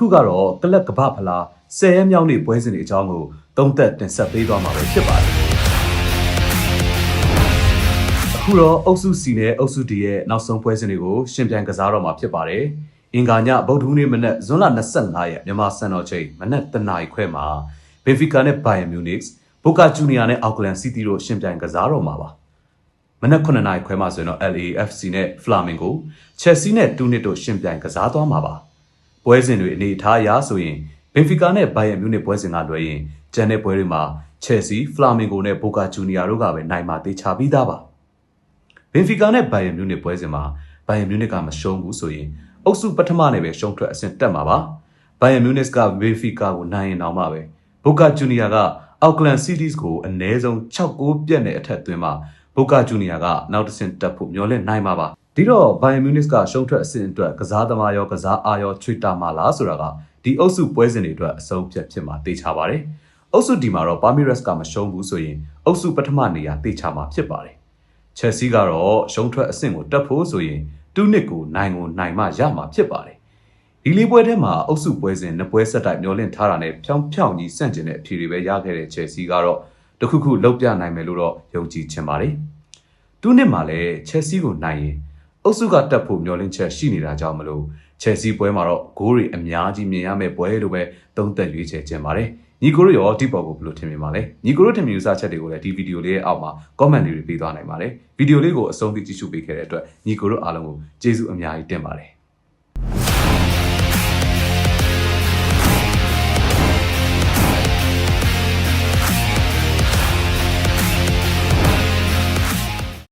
အခုကတော့ကလပ်ကပဖလားဆယ်ရက်မြောက်နေ့ပွဲစဉ်တွေအကြောင်းကိုသုံးသက်တင်ဆက်ပေးသွားမှာပဲဖြစ်ပါတယ်အခုတော့အုပ်စု C နဲ့အုပ်စု D ရဲ့နောက်ဆုံးပွဲစဉ်တွေကိုရှင်ပြိုင်ကစားတော့မှာဖြစ်ပါတယ်အင်္ဂါညဗုဒ္ဓဟူးနေ့မနက်ဇွန်လ25ရက်မြန်မာစံတော်ချိန်မနက်7:00နာရီခွဲမှာဘင်ဖီကာနဲ့ဘိုင်ယန်မြူနစ်ဘိုကာဂျူနီယာနဲ့အောက်ကလန်စီးတီးတို့ရှင်ပြိုင်ကစားတော့မှာပါမနက်9နာရီခွဲမှဆိုရင်တော့ LAFC နဲ့ Flamingo Chelsea နဲ့ Tunis တို့ရှင်ပြိုင်ကစားသွားမှာပါ ပွဲစဉ်တွေအနေအထားအရဆိုရင် Benfica နဲ့ Bayern Munich ပွဲစဉ်ကလွှဲရင်ကျန်တဲ့ပွဲတွေမှာ Chelsea Flamingo နဲ့ Boca Juniors တို့ကပဲနိုင်မှာတေချာပြီးသားပါ Benfica နဲ့ Bayern Munich ပွဲစဉ်မှာ Bayern Munich ကမရှုံးဘူးဆိုရင်အုပ်စုပထမနဲ့ပဲရှုံးထွက်အဆင့်တက်မှာပါ Bayern Munich က Benfica ကိုနိုင်ရင်တော့မှပဲ Boca Juniors က Auckland Cities ကိုအနည်းဆုံး6-9ပြတ်နဲ့အထက်သွင်းမှာ Boca Juniors ကနောက်တစ်ဆင့်တက်ဖို့မျှော်လင့်နိုင်မှာပါဒီတော့ Bayern Munich ကရှုံးထွက်အဆင့်အတွက်ကစားသမားရောကစားအားရောချွေတာမှာလားဆိုတာကဒီအုပ်စုပွဲစဉ်တွေအတွက်အဆုံးဖြတ်ဖြစ်မှာတေချာပါတယ်အုပ်စုဒီမှာတော့ Palmeiras ကမရှုံးဘူးဆိုရင်အုပ်စုပထမနေရာတေချာမှာဖြစ်ပါတယ်ချက်စီကတော့ရှုံးထွက်အဆင့်ကိုတက်ဖို့ဆိုရင်တူနစ်ကိုနိုင်ကိုနိုင်မှရမှာဖြစ်ပါတယ်။ဒီလေးပွဲထဲမှာအုပ်စုပွဲစဉ်နှစ်ပွဲဆက်တိုက်မျောလင့်ထားတာနဲ့ဖြောင်းဖြောင်းကြီးဆန့်ကျင်တဲ့အဖြေတွေပဲရခဲ့တဲ့ချက်စီကတော့တခုခုလောက်ပြနိုင်မယ်လို့တော့ယုံကြည်ချင်ပါတယ်။တူနစ်မှာလည်းချက်စီကိုနိုင်ရင် အုပ်စုကတက်ဖို့မျောလင့်ချက်ရှိနေတာကြောင့်မလို့ချက်စီပွဲမှာတော့ဂိုးတွေအများကြီးမြင်ရမယ့်ပွဲလို့ပဲသုံးသက်ရွေးချယ်ခြင်းပါတယ်။ညီကိုတို့ရောဒီပေါ်ကိုဘယ်လိုထင်မြင်ပါလဲညီကိုတို့ထင်မြင်ယူဆချက်တွေကိုလည်းဒီဗီဒီယိုလေးရဲ့အောက်မှာ comment လေးတွေပေးသွားနိုင်ပါတယ်ဗီဒီယိုလေးကိုအဆုံးထိကြည့်ရှုပေးခဲ့တဲ့အတွက်ညီကိုတို့အားလုံးကိုကျေးဇူးအများကြီးတင်ပါတယ်